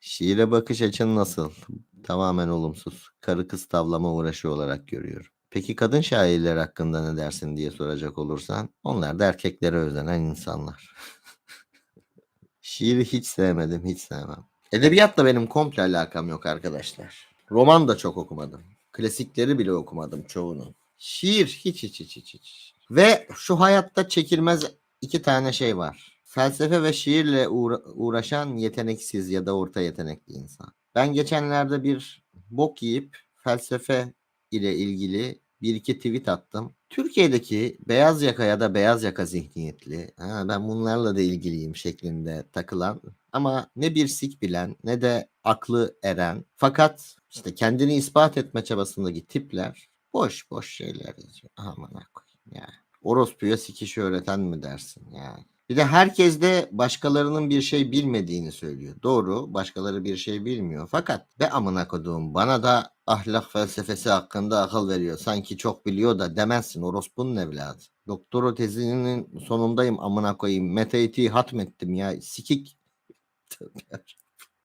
Şiire bakış açın nasıl? Tamamen olumsuz. Karı kız tavlama uğraşı olarak görüyorum. Peki kadın şairler hakkında ne dersin diye soracak olursan onlar da erkeklere özenen insanlar. Şiiri hiç sevmedim, hiç sevmem. Edebiyatla benim komple alakam yok arkadaşlar. Roman da çok okumadım. Klasikleri bile okumadım çoğunu. Şiir hiç hiç hiç hiç hiç. Ve şu hayatta çekilmez iki tane şey var. Felsefe ve şiirle uğra- uğraşan yeteneksiz ya da orta yetenekli insan. Ben geçenlerde bir bok yiyip felsefe ile ilgili bir iki tweet attım. Türkiye'deki beyaz yaka ya da beyaz yaka zihniyetli, ha, ben bunlarla da ilgiliyim şeklinde takılan ama ne bir sik bilen ne de aklı eren fakat işte kendini ispat etme çabasındaki tipler boş boş şeyler yazıyor. Aman koyayım ya. Orospuya sikiş öğreten mi dersin yani? Bir de herkes de başkalarının bir şey bilmediğini söylüyor. Doğru, başkaları bir şey bilmiyor. Fakat be amına koduğum bana da ahlak felsefesi hakkında akıl veriyor. Sanki çok biliyor da demezsin orospunun evladı. Doktora tezinin sonundayım amına koyayım. Meteiti'yi hatmettim ya. Sikik. Tövbe.